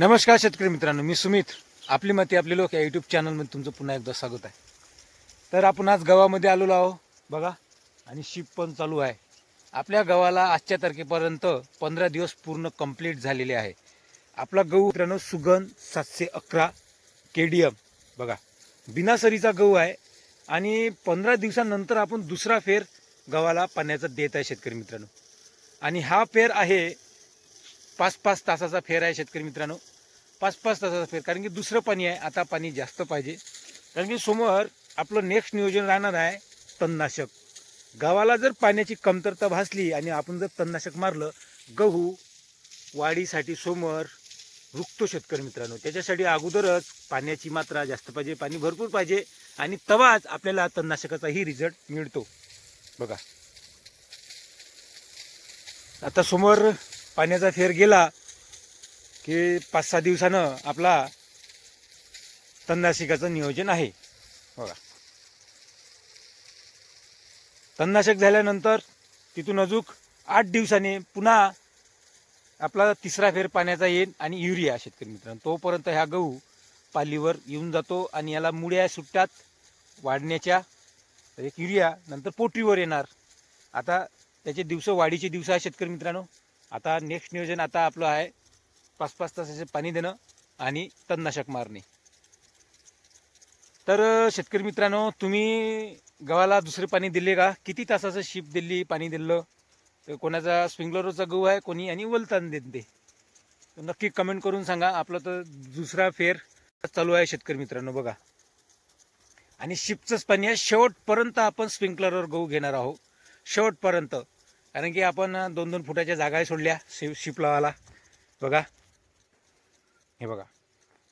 नमस्कार शेतकरी मित्रांनो मी सुमित. आपली माती आपले लोक या यूट्यूब चॅनलमध्ये तुमचं पुन्हा एकदा स्वागत आहे. तर आपण आज गव्हामध्ये आलेलो आहो बघा. आणि शिप पण चालू आहे. आपल्या गव्हाला आजच्या तारखेपर्यंत पंधरा दिवस पूर्ण कंप्लीट झालेले आहे. आपला गहू मित्रांनो सुगंध सातशे अकरा के डी एम बघा बिनासरीचा गहू आहे. आणि पंधरा दिवसानंतर आपण दुसरा फेर गव्हाला पाण्याचा देत आहे शेतकरी मित्रांनो. आणि हा फेर आहे पाच पाच तासाचा फेर आहे शेतकरी मित्रांनो. पाच पाच तासाचा फेर. कारण की दुसरं पाणी आहे आता पाणी जास्त पाहिजे. कारण की समोर आपलं नेक्स्ट नियोजन राहणार आहे तणनाशक. गावाला जर पाण्याची कमतरता भासली आणि आपण जर तणनाशक मारलं गहू वाढीसाठी समोर रुकतो शेतकरी मित्रांनो. त्याच्यासाठी अगोदरच पाण्याची मात्रा जास्त पाहिजे पाणी भरपूर पाहिजे आणि तवाच आपल्याला तणनाशकाचाही रिझल्ट मिळतो. बघा. आता समोर पाण्याचा फेर गेला की पाच सहा दिवसानं आपला तणनाशिकाचं नियोजन आहे. बघा. तणनाशक झाल्यानंतर तिथून अजूक आठ दिवसाने पुन्हा आपला तिसरा फेर पाण्याचा येईल आणि युरिया शेतकरी मित्रांनो. तोपर्यंत ह्या गहू पालीवर येऊन जातो आणि याला मुळ्या सुट्ट्यात वाढण्याच्या एक युरिया नंतर पोटरीवर येणार. आता त्याचे दिवस वाढीचे दिवस आहे शेतकरी मित्रांनो. आता नेक्स्ट नियोजन आता आपलं आहे. पाच पाच तासाचे पाणी देणं आणि तणनाशक मारणे. तर शेतकरी मित्रांनो तुम्ही गव्हाला दुसरे पाणी दिले का? किती तासाचं शिप दिली पाणी दिलं? तर कोणाचा स्प्रिंकलरचा गहू आहे कोणी आणि वलतान देते. नक्की कमेंट करून सांगा. आपलं तर दुसरा फेर चालू आहे शेतकरी मित्रांनो बघा. आणि शिपचंच पाणी आहे. शेवटपर्यंत आपण स्प्रिंकलरवर गहू घेणार आहोत. शेवटपर्यंत. कारण की आपण दोन दोन फुटाच्या जागा सोडल्या शिप शिप लावायला. बघा. हे बघा.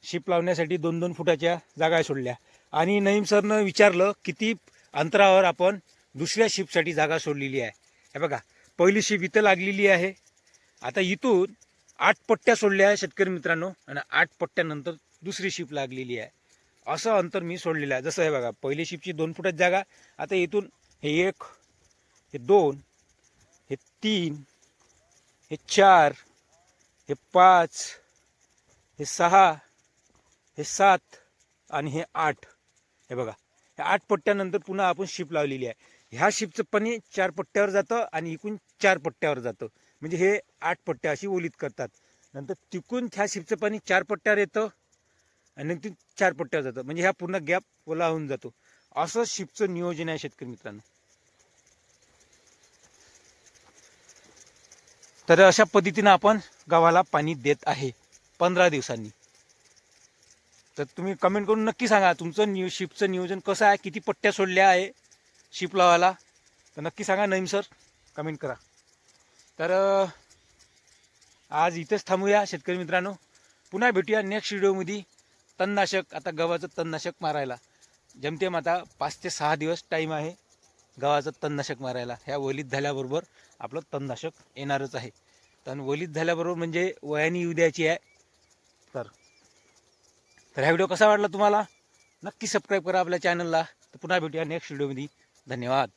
शिप लावण्यासाठी दोन दोन फुटाच्या जागा सोडल्या. आणि नईम सरनं विचारलं किती अंतरावर आपण दुसऱ्या शिपसाठी जागा सोडलेली आहे. हे बघा पहिली शिप इथं लागलेली आहे. आता इथून आठ पट्ट्या सोडल्या आहे शेतकरी मित्रांनो आणि आठ पट्ट्यानंतर दुसरी शिप लागलेली आहे. असं अंतर मी सोडलेलं आहे. जसं हे बघा पहिली शिपची दोन फुटाची जागा आता इथून हे एक हे दोन हे तीन हे चार हे पाच हे सहा हे सात आणि हे आठ. हे बघा ह्या आठ पट्ट्यानंतर पुन्हा आपण शिप लावलेली आहे. ह्या शिपचं पाणी चार पट्ट्यावर जातं आणि इकून चार पट्ट्यावर जातं. म्हणजे हे आठ पट्ट्या अशी ओलीत करतात. नंतर तिकून ह्या शिपचं पाणी चार पट्ट्यावर येतं आणि नंतर चार पट्ट्यावर जातं. म्हणजे ह्या पूर्ण गॅप ओला होऊन जातो. असं शिपचं नियोजन आहे शेतकरी मित्रांनो. तर अशा पद्धतीनं आपण गावाला पाणी देत आहे. पंधरा दिवसांनी. तर तुम्ही कमेंट करून नक्की सांगा तुमचं नियो शिपचं नियोजन कसं आहे किती पट्ट्या सोडल्या आहे शिप लावायला तर नक्की सांगा नईम सर कमेंट करा. तर आज इथेच थांबूया शेतकरी मित्रांनो. पुन्हा भेटूया नेक्स्ट व्हिडिओमध्ये तणनाशक आता गव्हाचं तणनाशक मारायला. जमतेम आता पाच ते सहा दिवस टाईम आहे गव्हाचं तणनाशक मारायला. ह्या वलीत झाल्याबरोबर आपलं तणनाशक येणारच आहे. तण वलीत झाल्याबरोबर म्हणजे वयाने येऊ द्यायची आहे. तर. तर हा व्हिडिओ कसा वाटला तुम्हाला? नक्की सबस्क्राईब करा आपल्या चॅनलला तर पुन्हा भेटूया नेक्स्ट व्हिडिओमध्ये धन्यवाद.